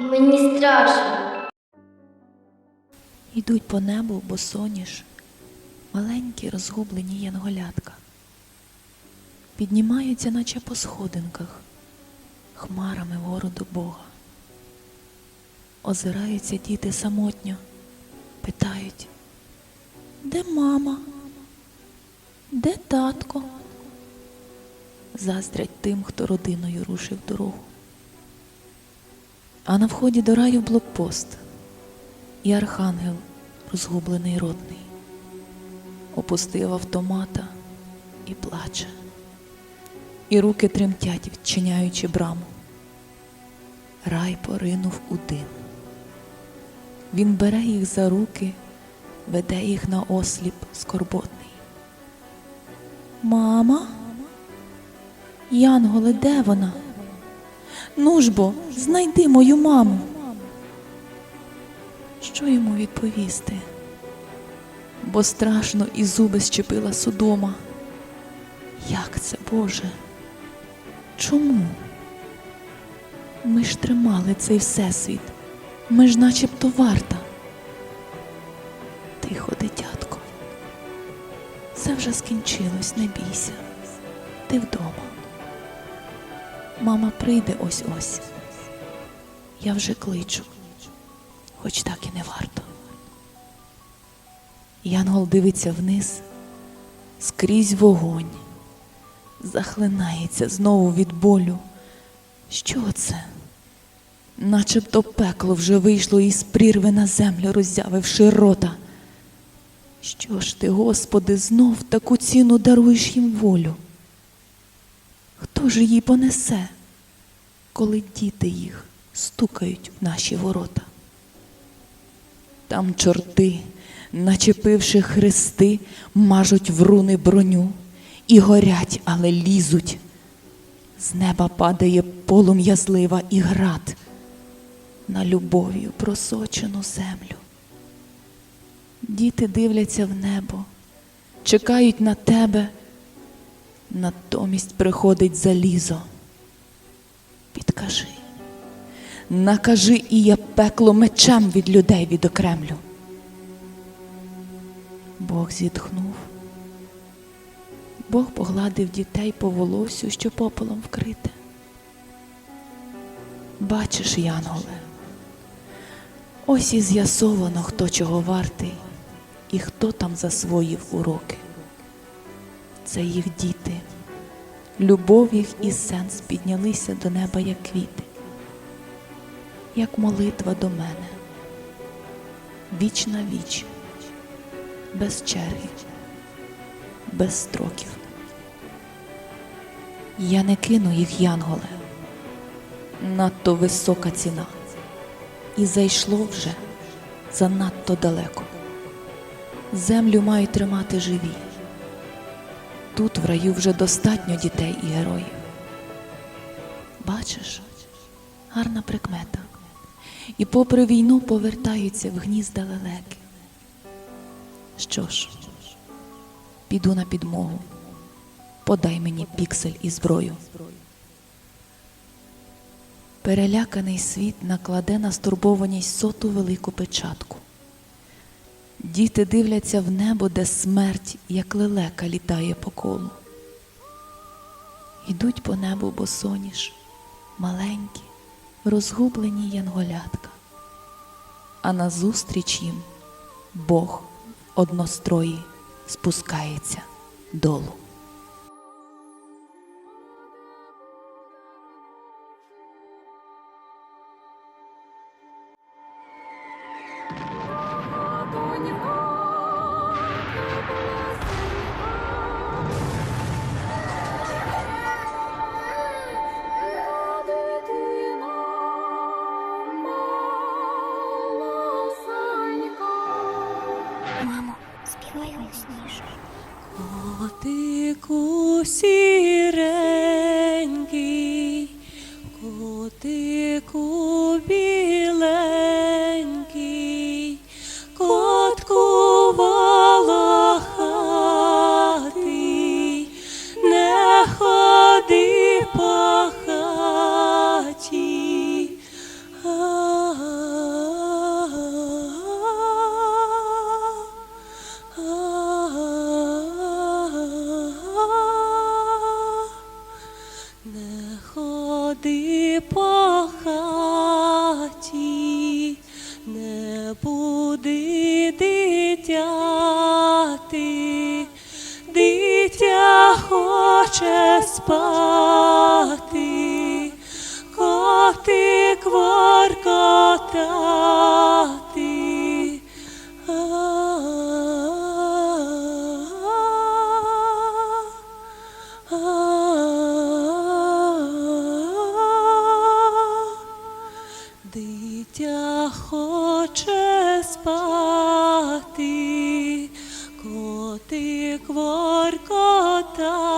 мені страшно. Йдуть по небу, бо соніш, маленькі розгублені янголятка. Піднімаються, наче по сходинках, хмарами вгору до Бога. Озираються діти самотньо, питають, де мама? Де татко? Заздрять тим, хто родиною рушив дорогу. А на вході до раю блокпост і архангел, розгублений родний, опустив автомата і плаче, і руки тремтять, відчиняючи браму. Рай поринув у дим. Він бере їх за руки, веде їх на осліп скорботний. Мама? Янголе, де вона? Ну ж бо, знайди мою маму. Що йому відповісти? Бо страшно і зуби щепила Содома. Як це, Боже? Чому? Ми ж тримали цей всесвіт. Ми ж начебто варта. Тихо, дитятко. Все вже скінчилось, не бійся. Ти вдома. Мама прийде ось ось. Я вже кличу, хоч так і не варто. Янгол дивиться вниз, скрізь вогонь, захлинається знову від болю. Що це? Начебто пекло вже вийшло із прірви на землю, роззявивши рота. Що ж ти, Господи, знов таку ціну даруєш їм волю? Хто ж її понесе, коли діти їх стукають в наші ворота? Там чорти, начепивши хрести, мажуть в руни броню і горять, але лізуть. З неба падає полум'я злива і град на любов'ю просочену землю. Діти дивляться в небо, чекають на тебе, натомість приходить залізо. Підкажи, накажи, і я пекло мечем від людей відокремлю. Бог зітхнув. Бог погладив дітей по волосю, що попелом вкрите. Бачиш, Янголе, ось і з'ясовано, хто чого вартий і хто там засвоїв уроки. Це їх діти. Любов їх і сенс піднялися до неба, як квіти, як молитва до мене, віч на віч, без черги, без строків. Я не кину їх, Янголе, надто висока ціна, і зайшло вже занадто далеко. Землю мають тримати живі. Тут в раю вже достатньо дітей і героїв. Бачиш, гарна прикмета. І попри війну повертаються в гнізда лелеки. Що ж, піду на підмогу. Подай мені піксель і зброю. Переляканий світ накладе на стурбованість соту велику печатку. Діти дивляться в небо, де смерть, як лелека, літає по колу. Ідуть по небу босоніж, маленькі, розгублені янголятка, а назустріч їм Бог однострої спускається долу. Співай. Котику сіренький, котику біленький, дитяти, дитя хоче спати, котик воркотати. А thought.